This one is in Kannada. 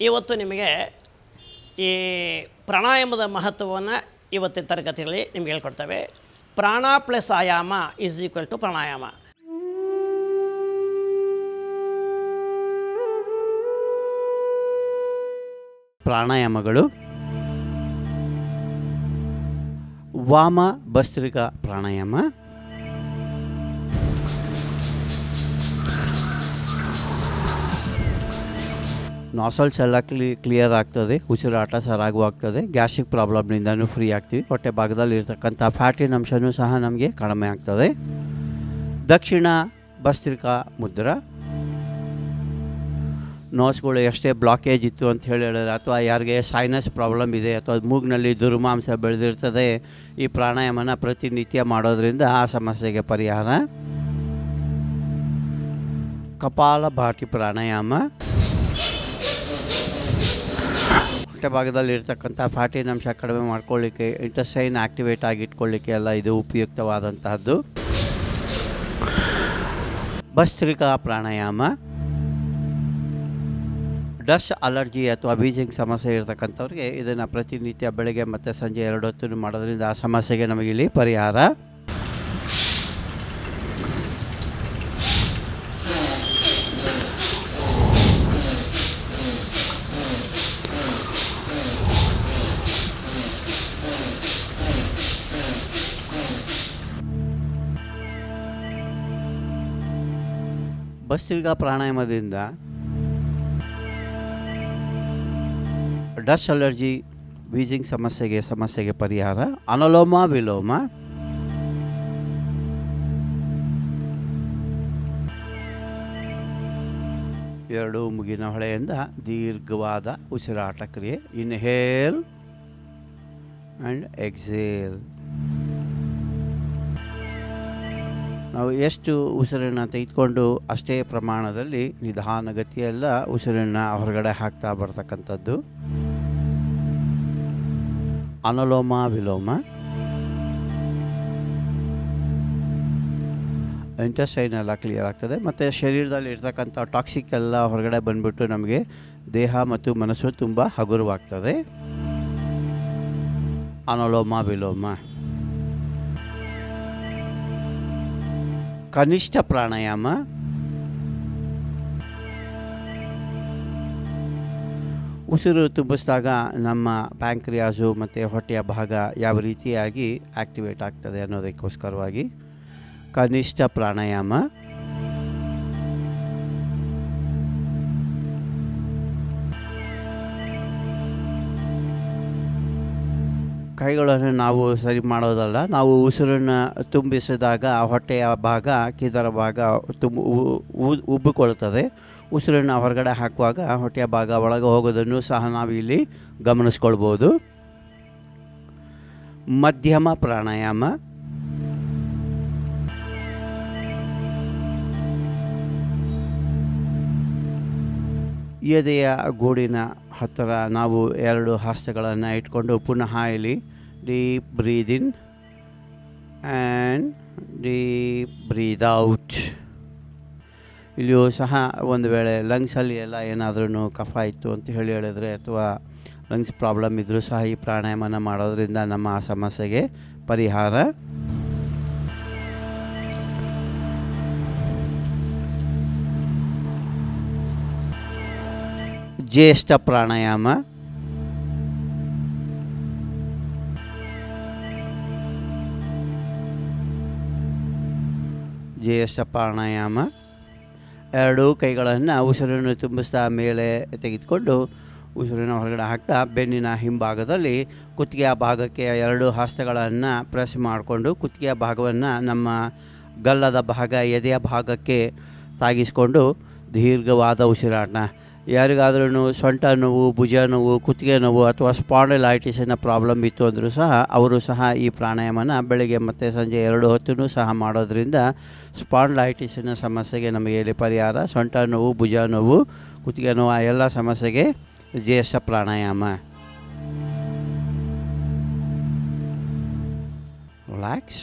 ಇವತ್ತು ನಿಮಗೆ ಈ ಪ್ರಾಣಾಯಾಮದ ಮಹತ್ವವನ್ನು ಇವತ್ತಿನ ತರಗತಿಗಳಲ್ಲಿ ನಿಮ್ಗೆ ಹೇಳ್ಕೊಡ್ತೇವೆ. ಪ್ರಾಣ ಪ್ಲಸ್ ಆಯಾಮ ಈಸ್ ಈಕ್ವಲ್ ಟು ಪ್ರಾಣಾಯಾಮ. ಪ್ರಾಣಾಯಾಮಗಳು ವಾಮ, ಭಸ್ತ್ರಿಕಾ ಪ್ರಾಣಾಯಾಮ ನಾಸಲ್ಸ್ ಎಲ್ಲ ಕ್ಲಿ ಕ್ಲಿಯರ್ ಆಗ್ತದೆ, ಉಸಿರಾಟ ಸರಾಗವಾಗ್ತದೆ ಗ್ಯಾಸ್ಟ್ರಿಕ್ ಪ್ರಾಬ್ಲಮ್ನಿಂದನೂ ಫ್ರೀ ಆಗ್ತೀವಿ. ಹೊಟ್ಟೆ ಭಾಗದಲ್ಲಿ ಇರ್ತಕ್ಕಂಥ ಫ್ಯಾಟಿನ ಅಂಶನೂ ಸಹ ನಮಗೆ ಕಡಿಮೆ ಆಗ್ತದೆ. ದಕ್ಷಿಣ ಭಸ್ತ್ರಿಕಾ ಮುದ್ರ. ನೋಸ್ಗಳು ಎಷ್ಟೇ ಬ್ಲಾಕೇಜ್ ಇತ್ತು ಅಂತ ಹೇಳಿ ಹೇಳಿದ್ರೆ, ಅಥವಾ ಯಾರಿಗೆ ಸೈನಸ್ ಪ್ರಾಬ್ಲಮ್ ಇದೆ, ಅಥವಾ ಮೂಗಿನಲ್ಲಿ ದುರ್ಮಾಂಸ ಬೆಳೆದಿರ್ತದೆ, ಈ ಪ್ರಾಣಾಯಾಮನ ಪ್ರತಿನಿತ್ಯ ಮಾಡೋದ್ರಿಂದ ಆ ಸಮಸ್ಯೆಗೆ ಪರಿಹಾರ. ಕಪಾಲ ಭಾಟಿ ಪ್ರಾಣಾಯಾಮ. ಭಾಗದಲ್ಲಿ ಇರ್ತಕ್ಕಂಥ ಫ್ಯಾಟಿನ ಅಂಶ ಕಡಿಮೆ ಮಾಡ್ಕೊಳ್ಳಿಕ್ಕೆ, ಇಂಟಸ್ಟೈನ್ ಆಕ್ಟಿವೇಟ್ ಆಗಿ ಇಟ್ಕೊಳ್ಳಿಕ್ಕೆ ಎಲ್ಲ ಇದು ಉಪಯುಕ್ತವಾದಂತಹದ್ದು. ಭಸ್ತ್ರಿಕಾ ಪ್ರಾಣಾಯಾಮ. ಡಸ್ಟ್ ಅಲರ್ಜಿ ಅಥವಾ ಬೀಜಿಂಗ್ ಸಮಸ್ಯೆ ಇರತಕ್ಕಂಥವ್ರಿಗೆ ಇದನ್ನು ಪ್ರತಿನಿತ್ಯ ಬೆಳಗ್ಗೆ ಮತ್ತು ಸಂಜೆ ಎರಡು ಹೊತ್ತು ಮಾಡೋದ್ರಿಂದ ಆ ಸಮಸ್ಯೆಗೆ ನಮಗಿಲ್ಲಿ ಪರಿಹಾರ. ಭಸ್ತ್ರಿಕಾ ಪ್ರಾಣಾಯಾಮದಿಂದ ಡಸ್ಟ್ ಅಲರ್ಜಿ, ವೀಜಿಂಗ್ ಸಮಸ್ಯೆಗೆ ಸಮಸ್ಯೆಗೆ ಪರಿಹಾರ, ಅನಲೋಮ, ವಿಲೋಮ. ಎರಡು ಮುಗಿನ ಹೊಳೆಯಿಂದ ದೀರ್ಘವಾದ ಉಸಿರಾಟ ಕ್ರಿಯೆ. ಇನ್ಹೇಲ್ ಆ್ಯಂಡ್ ಎಕ್ಸೇಲ್ ನಾವು ಎಷ್ಟು ಉಸಿರನ್ನು ತೆಗೆದುಕೊಂಡು ಅಷ್ಟೇ ಪ್ರಮಾಣದಲ್ಲಿ ನಿಧಾನಗತಿಯೆಲ್ಲ ಉಸಿರನ್ನು ಹೊರಗಡೆ ಹಾಕ್ತಾ ಬರ್ತಕ್ಕಂಥದ್ದು. ಅನಲೋಮ, ವಿಲೋಮ. ಇಂಟೆಸ್ಟೈನ್ ಎಲ್ಲ ಕ್ಲಿಯರ್ ಆಗ್ತದೆ. ಮತ್ತು ಶರೀರದಲ್ಲಿ ಇರ್ತಕ್ಕಂಥ ಟಾಕ್ಸಿಕ್ ಎಲ್ಲ ಹೊರಗಡೆ ಬಂದ್ಬಿಟ್ಟು ನಮಗೆ ದೇಹ ಮತ್ತು ಮನಸ್ಸು ತುಂಬ ಹಗುರವಾಗ್ತದೆ. ಅನಲೋಮ, ವಿಲೋಮ. ಕನಿಷ್ಠ ಪ್ರಾಣಾಯಾಮ. ಉಸಿರು ತುಂಬಿಸಿದಾಗ ನಮ್ಮ ಪ್ಯಾಂಕ್ರಿಯಾಸು ಮತ್ತು ಹೊಟ್ಟೆಯ ಭಾಗ ಯಾವ ರೀತಿಯಾಗಿ ಆ್ಯಕ್ಟಿವೇಟ್ ಆಗ್ತದೆ ಅನ್ನೋದಕ್ಕೋಸ್ಕರವಾಗಿ ಕನಿಷ್ಠ ಪ್ರಾಣಾಯಾಮ. ಕೈಗಳನ್ನು ನಾವು ಸರಿ ಮಾಡೋದಲ್ಲ, ನಾವು ಉಸಿರನ್ನು ತುಂಬಿಸಿದಾಗ ಹೊಟ್ಟೆಯ ಭಾಗ, ಕಿದರ ಭಾಗ ತುಂಬ ಉಬ್ಬಿಕೊಳ್ಳುತ್ತದೆ. ಉಸಿರನ್ನು ಹೊರಗಡೆ ಹಾಕುವಾಗ ಹೊಟ್ಟೆಯ ಭಾಗ ಒಳಗೆ ಹೋಗೋದನ್ನು ಸಹ ನಾವು ಇಲ್ಲಿ ಗಮನಿಸ್ಕೊಳ್ಬೋದು. ಮಧ್ಯಮ ಪ್ರಾಣಾಯಾಮ. ಎದೆಯ ಗೂಡಿನ ಹತ್ತಿರ ನಾವು ಎರಡು ಹಸ್ತಗಳನ್ನು ಇಟ್ಕೊಂಡು ಪುನಃ ಇಲ್ಲಿ deep breathe in and deep breathe out ಇಲ್ಲಿಯೂ ಸಹ ಒಂದು ವೇಳೆ ಲಂಗ್ಸಲ್ಲಿ ಎಲ್ಲ ಏನಾದ್ರೂ ಕಫ ಇತ್ತು ಅಂತ ಹೇಳಿ ಹೇಳಿದರೆ ಅಥವಾ ಲಂಗ್ಸ್ ಪ್ರಾಬ್ಲಮ್ ಇದ್ದರೂ ಸಹ ಈ ಪ್ರಾಣಾಯಾಮನ ಮಾಡೋದ್ರಿಂದ ನಮ್ಮ ಆ ಸಮಸ್ಯೆಗೆ ಪರಿಹಾರ ಜ್ಯೇಷ್ಠ ಪ್ರಾಣಾಯಾಮ. ಜ್ಯೇಷ್ಠ ಪ್ರಾಣಾಯಾಮ. ಎರಡೂ ಕೈಗಳನ್ನು ಉಸಿರನ್ನು ತುಂಬಿಸ್ತಾ ಮೇಲೆ ತೆಗೆದುಕೊಂಡು ಉಸಿರನ್ನು ಹೊರಗಡೆ ಹಾಕ್ತಾ ಬೆನ್ನಿನ ಹಿಂಭಾಗದಲ್ಲಿ ಕುತ್ತಿಗೆಯ ಭಾಗಕ್ಕೆ ಎರಡು ಹಸ್ತಗಳನ್ನು ಪ್ರೆಸ್ ಮಾಡಿಕೊಂಡು ಕುತ್ತಿಗೆಯ ಭಾಗವನ್ನು ನಮ್ಮ ಗಲ್ಲದ ಭಾಗ ಎದೆಯ ಭಾಗಕ್ಕೆ ತಾಗಿಸಿಕೊಂಡು ದೀರ್ಘವಾದ ಉಸಿರಾಟ. ಯಾರಿಗಾದ್ರೂ ಸೊಂಟ ನೋವು, ಭುಜ ನೋವು, ಕುತ್ತಿಗೆ ನೋವು ಅಥವಾ ಸ್ಪಾಂಡಲೈಟಿಸಿನ ಪ್ರಾಬ್ಲಮ್ ಇತ್ತು ಅಂದರೂ ಸಹ ಅವರು ಸಹ ಈ ಪ್ರಾಣಾಯಾಮನ ಬೆಳಗ್ಗೆ ಮತ್ತು ಸಂಜೆ ಎರಡು ಹೊತ್ತೂ ಸಹ ಮಾಡೋದ್ರಿಂದ ಸ್ಪಾಂಡಲೈಟಿಸಿನ ಸಮಸ್ಯೆಗೆ ನಮಗೆ ಇಲ್ಲಿ ಪರಿಹಾರ? ಸೊಂಟ ನೋವು, ಭುಜ ನೋವು, ಕುತ್ತಿಗೆ ನೋವು, ಆ ಎಲ್ಲ ಸಮಸ್ಯೆಗೆ ಜೇಸ ಪ್ರಾಣಾಯಾಮ. ರಿಲ್ಯಾಕ್ಸ್